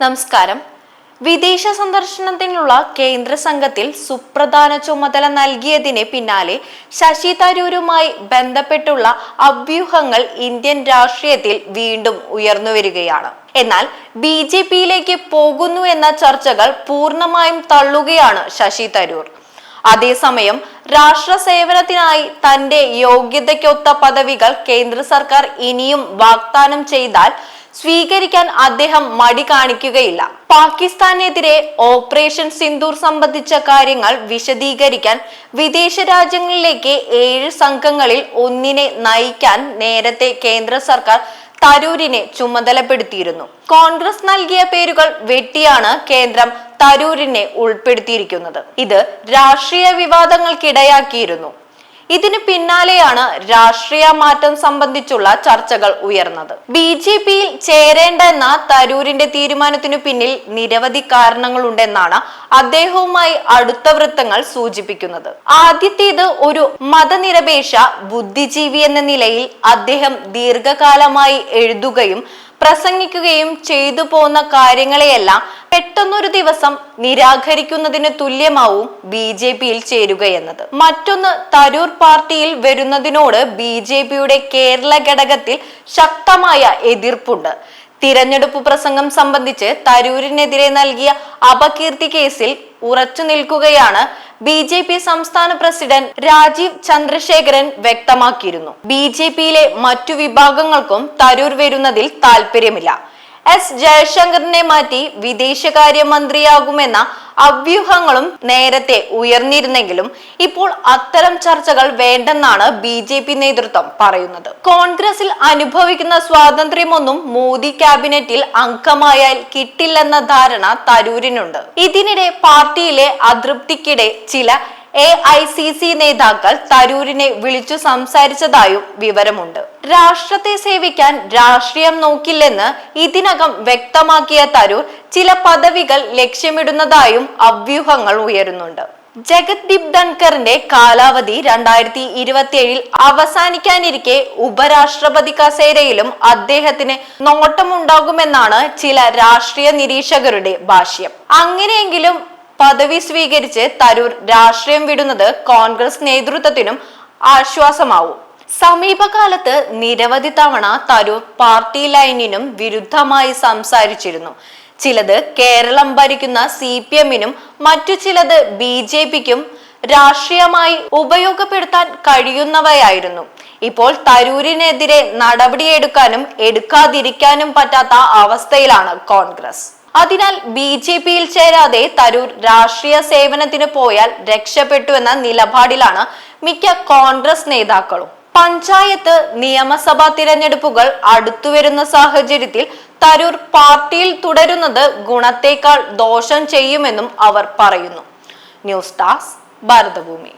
നമസ്കാരം. വിദേശ സന്ദർശനത്തിനുള്ള കേന്ദ്ര സംഘത്തിൽ സുപ്രധാന ചുമതല നൽകിയതിന് പിന്നാലെ ശശി തരൂരുമായി ബന്ധപ്പെട്ടുള്ള അഭ്യൂഹങ്ങൾ ഇന്ത്യൻ രാഷ്ട്രീയത്തിൽ വീണ്ടും ഉയർന്നു വരികയാണ്. എന്നാൽ ബി ജെ പിയിലേക്ക് പോകുന്നു എന്ന ചർച്ചകൾ പൂർണമായും തള്ളുകയാണ് ശശി തരൂർ. അതേസമയം രാഷ്ട്ര സേവനത്തിനായി തന്റെ യോഗ്യതയ്ക്കൊത്ത പദവികൾ കേന്ദ്ര സർക്കാർ ഇനിയും വാഗ്ദാനം ചെയ്താൽ സ്വീകരിക്കാൻ അദ്ദേഹം മടി കാണിക്കുകയില്ല. പാകിസ്ഥാനെതിരെ ഓപ്പറേഷൻ സിന്ദൂർ സംബന്ധിച്ച കാര്യങ്ങൾ വിശദീകരിക്കാൻ വിദേശ രാജ്യങ്ങളിലേക്ക് ഏഴ് സംഘങ്ങളിൽ ഒന്നിനെ നയിക്കാൻ നേരത്തെ കേന്ദ്ര സർക്കാർ തരൂരിനെ ചുമതലപ്പെടുത്തിയിരുന്നു. കോൺഗ്രസ് നൽകിയ പേരുകൾ വെട്ടിയാണ് കേന്ദ്രം തരൂരിനെ ഉൾപ്പെടുത്തിയിരിക്കുന്നത്. ഇത് രാഷ്ട്രീയ വിവാദങ്ങൾക്കിടയാക്കിയിരുന്നു. ഇതിന് പിന്നാലെയാണ് രാഷ്ട്രീയ മാറ്റം സംബന്ധിച്ചുള്ള ചർച്ചകൾ ഉയർന്നത്. ബി ജെ പിയിൽ ചേരേണ്ട എന്ന തരൂരിന്റെ തീരുമാനത്തിനു പിന്നിൽ നിരവധി കാരണങ്ങളുണ്ടെന്നാണ് അദ്ദേഹവുമായി അടുത്ത വൃത്തങ്ങൾ സൂചിപ്പിക്കുന്നത്. ആദ്യത്തേത് ഒരു മതനിരപേക്ഷ ബുദ്ധിജീവി എന്ന നിലയിൽ അദ്ദേഹം ദീർഘകാലമായി എഴുതുകയും പ്രസംഗിക്കുകയും ചെയ്തു പോന്ന കാര്യങ്ങളെയെല്ലാം പെട്ടെന്നൊരു ദിവസം നിരാകരിക്കുന്നതിന് തുല്യമാവും ബി ജെ പിയിൽ ചേരുകയെന്നത്. മറ്റൊന്ന് തരൂർ പാർട്ടിയിൽ വരുന്നതിനോട് ബി ജെ പിയുടെ കേരള ഘടകത്തിൽ ശക്തമായ എതിർപ്പുണ്ട്. തിരഞ്ഞെടുപ്പ് പ്രസംഗം സംബന്ധിച്ച് തരൂരിനെതിരെ നൽകിയ അപകീർത്തി കേസിൽ ഉറച്ചു നിൽക്കുകയാണ് ബി ജെ പി സംസ്ഥാന പ്രസിഡന്റ് രാജീവ് ചന്ദ്രശേഖരൻ വ്യക്തമാക്കിയിരുന്നു. ബി ജെ പിയിലെ മറ്റു വിഭാഗങ്ങൾക്കും തരൂർ വരുന്നതിൽ താല്പര്യമില്ല എസ് ജയശങ്കറിനെ മാറ്റി വിദേശകാര്യമന്ത്രിയാകുമെന്ന അഭ്യൂഹങ്ങളും നേരത്തെ ഉയർന്നിരുന്നെങ്കിലും ഇപ്പോൾ അത്തരം ചർച്ചകൾ വേണ്ടെന്നാണ് ബി ജെ പി നേതൃത്വം പറയുന്നത്. കോൺഗ്രസിൽ അനുഭവിക്കുന്ന സ്വാതന്ത്ര്യമൊന്നും മോദി ക്യാബിനറ്റിൽ അംഗമായാൽ കിട്ടില്ലെന്ന ധാരണ തരൂരിനുണ്ട്. ഇതിനിടെ പാർട്ടിയിലെ അതൃപ്തിക്കിടെ ചില എ ഐ സി സി നേതാക്കൾ തരൂരിനെ വിളിച്ചു സംസാരിച്ചതായും വിവരമുണ്ട്. രാഷ്ട്രത്തെ സേവിക്കാൻ രാഷ്ട്രീയം നോക്കില്ലെന്ന് ഇതിനകം വ്യക്തമാക്കിയ തരൂർ ചില പദവികൾ ലക്ഷ്യമിടുന്നതായും അവ്യൂഹങ്ങൾ ഉയരുന്നുണ്ട്. ജഗദ്ദീപ് ധൻകറിന്റെ കാലാവധി രണ്ടായിരത്തി ഇരുപത്തിയേഴിൽ അവസാനിക്കാനിരിക്കെ ഉപരാഷ്ട്രപതി കസേരയിലും അദ്ദേഹത്തിന് നോട്ടമുണ്ടാകുമെന്നാണ് ചില രാഷ്ട്രീയ നിരീക്ഷകരുടെ ഭാഷ്യം. അങ്ങനെയെങ്കിലും പദവി സ്വീകരിച്ച് തരൂർ രാഷ്ട്രീയം വിടുന്നത് കോൺഗ്രസ് നേതൃത്വത്തിനും ആശ്വാസമാവും. സമീപകാലത്ത് നിരവധി തവണ തരൂർ പാർട്ടി ലൈനിനും വിരുദ്ധമായി സംസാരിച്ചിരുന്നു. ചിലത് കേരളം ഭരിക്കുന്ന സി പി എമ്മിനും മറ്റു ചിലത് ബി ജെ പിക്കും രാഷ്ട്രീയമായി ഉപയോഗപ്പെടുത്താൻ കഴിയുന്നവയായിരുന്നു. ഇപ്പോൾ തരൂരിനെതിരെ നടപടിയെടുക്കാനും എടുക്കാതിരിക്കാനും പറ്റാത്ത അവസ്ഥയിലാണ് കോൺഗ്രസ്. അതിനാൽ ബി ജെ പിയിൽ ചേരാതെ തരൂർ രാഷ്ട്രീയ സേവനത്തിന് പോയാൽ രക്ഷപ്പെട്ടു എന്ന നിലപാടിലാണ് മിക്ക കോൺഗ്രസ് നേതാക്കളും. പഞ്ചായത്ത് നിയമസഭാ തിരഞ്ഞെടുപ്പുകൾ അടുത്തുവരുന്ന സാഹചര്യത്തിൽ തരൂർ പാർട്ടിയിൽ തുടരുന്നത് ഗുണത്തേക്കാൾ ദോഷം ചെയ്യുമെന്നും അവർ പറയുന്നു. News desk Bharatabhumi.